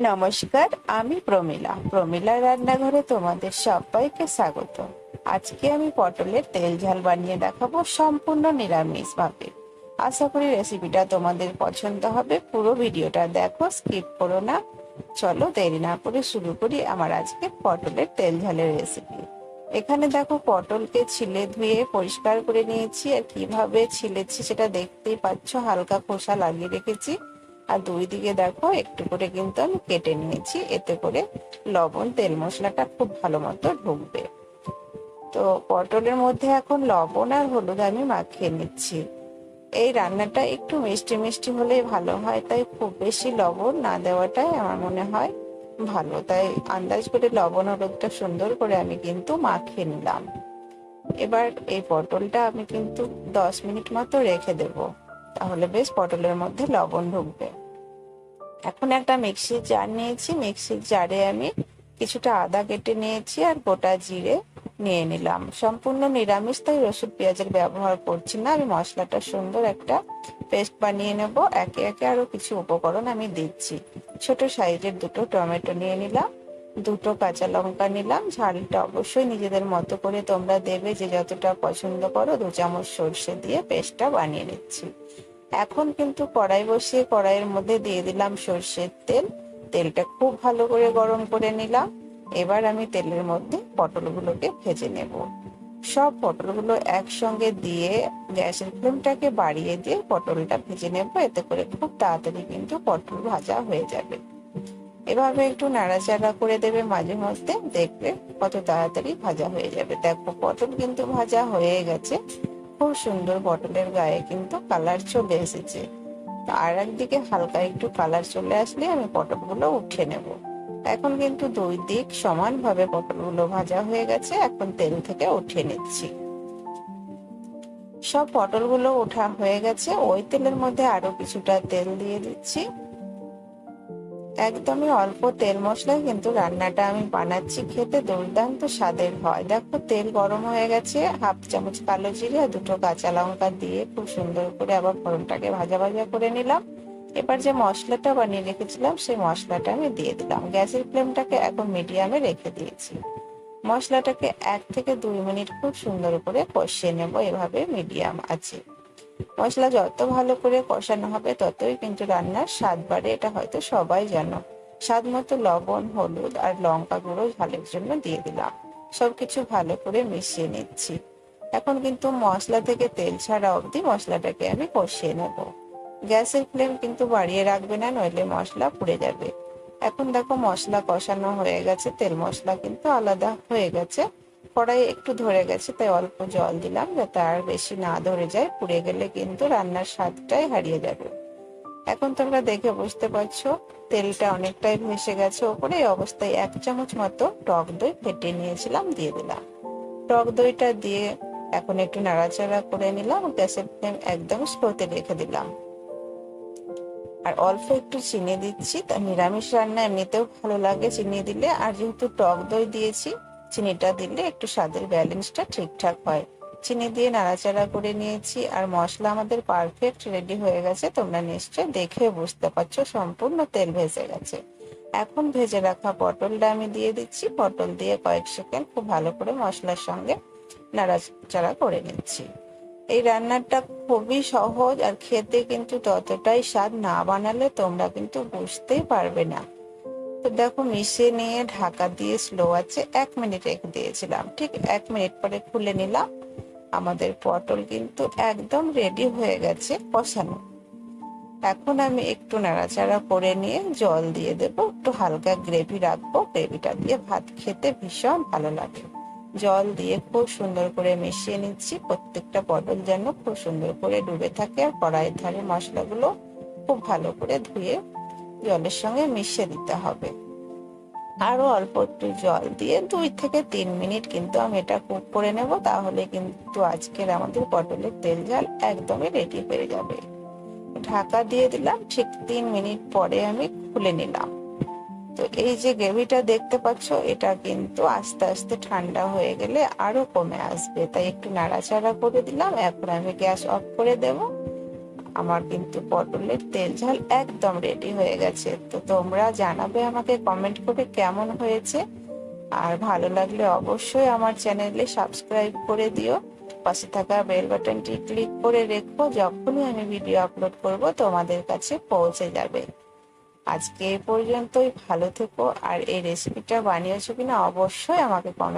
নমস্কার, আমি প্রমিলা। প্রমিলা রান্নাঘরে তোমাদের সবাইকে স্বাগত। আজকে আমি পটলের তেল ঝাল বানিয়ে দেখাবো সম্পূর্ণ নিরামিষ ভাবে আশা করি রেসিপিটা তোমাদের পছন্দ হবে। পুরো ভিডিওটা দেখো স্কিপ করো না। চলো দেরি না করে শুরু করি আমার আজকে পটলের তেল ঝালের রেসিপি এখানে দেখো পটলকে ছিলে ধুয়ে পরিষ্কার করে নিয়েছি। আর কীভাবে ছিলেছি সেটা দেখতেই পাচ্ছ, হালকা খোসা লাগিয়ে রেখেছি। আর দুই দিকে দেখো, একটু করে কিন্তু আমি কেটে নিয়েছি। এতে করে লবণ, তেল মশলাটা খুব ভালো মতো ঢুকবে। তো পটলের মধ্যে এখন লবণ আর হলুদ আমি মাখিয়ে নিচ্ছি। এই রান্নাটা একটু মিষ্টি মিষ্টি হলেই ভালো হয়, তাই খুব বেশি লবণ না দেওয়াটাই আমার মনে হয় ভালো। তাই আন্দাজ করে লবণ হলুদটা সুন্দর করে আমি কিন্তু মাখিয়ে নিলাম। এবার এই পটলটা আমি কিন্তু দশ মিনিট মতো রেখে দেবো। তাহলে বেশ পটলের মধ্যে লবণ ঢুকবে। এখন একটা মিক্সির জার নিয়েছি। মিক্সির জারে আমি কিছুটা আদা কেটে নিয়েছি আর গোটা জিরে নিয়ে নিলাম। সম্পূর্ণ নিরামিষ, তাই রসুন পেঁয়াজের ব্যবহার করছি না। আমি মশলাটা সুন্দর একটা পেস্ট বানিয়ে নেব। একে একে আরও কিছু উপকরণ আমি দিচ্ছি। ছোট সাইজের দুটো টমেটো নিয়ে নিলাম। দুটো কাঁচা লঙ্কা নিলাম। ঝালটা অবশ্যই নিজেদের মতো করে তোমরা দেবে। যে যতটা পছন্দ করো, দু চামচ সর্ষে দিয়ে পেস্টটা বানিয়ে নিচ্ছি। এখন কিন্তু কড়াই বসিয়ে কড়াইয়ের মধ্যে দিয়ে দিলাম সর্ষের তেল। তেলটা খুব ভালো করে গরম করে নিলাম। এবার আমি তেলের মধ্যে পটলগুলোকে ভেজে নেব। সব পটলগুলো একসঙ্গে দিয়ে গ্যাসের ফ্লেমটাকে বাড়িয়ে দিয়ে পটলটা ভেজে নেব। এতে করে খুব তাড়াতাড়ি কিন্তু পটল ভাজা হয়ে যাবে। এভাবে একটু নাড়াচাড়া করে দেবে মাঝে মধ্যে। দেখবে কত তাড়াতাড়ি ভাজা হয়ে যাবে। দেখো, পটল কিন্তু ভাজা হয়ে গেছে। খুব সুন্দর পটলের গায়ে কিন্তু কালার চলে এসেছে। আর একদিকে হালকা একটু কালার চলে আসলে আমি পটলগুলো উঠে নেব। এখন কিন্তু দুই দিক সমানভাবে পটলগুলো ভাজা হয়ে গেছে, এখন তেল থেকে উঠিয়ে নিচ্ছি। সব পটলগুলো ওঠা হয়ে গেছে, ওই তেলের মধ্যে আরও কিছুটা তেল দিয়ে দিচ্ছি। একদমই অল্প তেল মশলায় কিন্তু রান্নাটা আমি বানাচ্ছি। খেতে দুর্দান্ত স্বাদের হয়। দেখো, তেল গরম হয়ে গেছে। হাফ চামচ কালো জিরে আর দুটো কাঁচা লঙ্কা দিয়ে খুব সুন্দর করে আবার ফোড়নটাকে ভাজা ভাজা করে নিলাম। এবার যে মশলাটা বানিয়ে রেখেছিলাম, সেই মশলাটা আমি দিয়ে দিলাম। গ্যাসের ফ্লেমটাকে এখন মিডিয়ামে রেখে দিয়েছি। মশলাটাকে এক থেকে দুই মিনিট খুব সুন্দর করে কষিয়ে নেব। এভাবে মিডিয়াম আছে। মশলা যত ভালো করে কষানো হবে ততই কিন্তু রান্নার স্বাদ বাড়ে, এটা হয়তো সবাই জানো। স্বাদ মতো লবণ, হলুদ আর লঙ্কা গুঁড়ো ঝালের জন্য দিয়ে দিলাম। সবকিছু ভালো করে মিশিয়ে নিচ্ছি। এখন কিন্তু মশলা থেকে তেল ছাড়া অবধি মশলাটাকে আমি কষিয়ে নেব। গ্যাসের ফ্লেম কিন্তু বাড়িয়ে রাখবে না, নইলে মশলা পুড়ে যাবে। এখন দেখো মশলা কষানো হয়ে গেছে, তেল মশলা কিন্তু আলাদা হয়ে গেছে। কড়াই একটু ধরে গেছে, তাই অল্প জল দিলাম যাতে আর বেশি না ধরে যায়, পুড়ে গেলে কিন্তু রান্নার স্বাদটাই হারিয়ে যাবে। এখন তোমরা দেখে বুঝতে পারছ, তেলটা অনেকটাই ভেসে গেছে ওপরে, এই অবস্থায় এক চামচ মতো টক দই ফেটে নিয়েছিলাম, দিয়ে দিলাম। টক দইটা দিয়ে এখন একটু নাড়াচাড়া করে নিলাম, গ্যাসের ফ্লেম একদম স্লোতে রেখে দিলাম। আর অল্প একটু চিনি দিচ্ছি, তা নিরামিষ রান্না এমনিতেও ভালো লাগে চিনি দিলে, আর যেহেতু টক দই দিয়েছি চিনিটা দিলে একটু স্বাদের ব্যালেন্সটা ঠিকঠাক হয়। চিনি দিয়ে নাড়াচাড়া করে নিয়েছি আর মশলা আমাদের পারফেক্ট রেডি হয়ে গেছে। তোমরা নিশ্চয় দেখে বুঝতে পারছ সম্পূর্ণ তেল ভেসে গেছে। এখন ভেজে রাখা পটলটা আমি দিয়ে দিচ্ছি। পটল দিয়ে কয়েক সেকেন্ড খুব ভালো করে মশলার সঙ্গে নাড়াচাড়া করে নিচ্ছি। এই রান্নাটা খুবই সহজ আর খেতে কিন্তু ততটাই স্বাদ না বানালে তোমরা কিন্তু বুঝতেই পারবে না। তো দেখো, মিশিয়ে নিয়ে ঢাকা দিয়ে স্লো আছে, এক মিনিট রেখে দিয়েছিলাম। ঠিক এক মিনিট পরে খুলে নিলাম। আমাদের পটল কিন্তু একদম রেডি হয়ে গেছে কষানো। এখন আমি একটু নাড়াচাড়া করে নিয়ে জল দিয়ে দেবো, একটু হালকা গ্রেভি রাখব। গ্রেভিটা দিয়ে ভাত খেতে ভীষণ ভালো লাগে। জল দিয়ে খুব সুন্দর করে মিশিয়ে নিচ্ছি। প্রত্যেকটা পটল যেন খুব সুন্দর করে ডুবে থাকে আর কড়াইয়ের ধারে মশলাগুলো খুব ভালো করে ধুয়ে জলের সঙ্গে মিশিয়ে দিতে হবে। আরও অল্প একটু জল দিয়ে দুই থেকে তিন মিনিট কিন্তু আমি এটা কুক করে নেব, তাহলে কিন্তু আজকের আমাদের পটলের তেল ঝাল একদমই রেডি হয়ে যাবে। ঢাকা দিয়ে দিলাম, ঠিক তিন মিনিট পরে আমি খুলে নিলাম। তো এই যে গ্রেভিটা দেখতে পাচ্ছ, এটা কিন্তু আস্তে আস্তে ঠান্ডা হয়ে গেলে আরও কমে আসবে। তাই একটু নাড়াচাড়া করে দিলাম, এখন আমি গ্যাস অফ করে দেব। আমার কিন্তু পটলের তেল ঝাল একদম রেডি হয়ে গেছে। তো তোমরা জানাবে আমাকে কমেন্ট করে কেমন হয়েছে। আর ভালো লাগলে অবশ্যই আমার চ্যানেলে সাবস্ক্রাইব করে দিও। পাশে থাকা বেল বাটনটি ক্লিক করে রেখো, যখনই আমি ভিডিও আপলোড করব তোমাদের কাছে পৌঁছে যাবে। আজকে এ পর্যন্তই, ভালো থেকো। আর এই রেসিপিটা বানিয়েছো কিনা অবশ্যই আমাকে কমেন্ট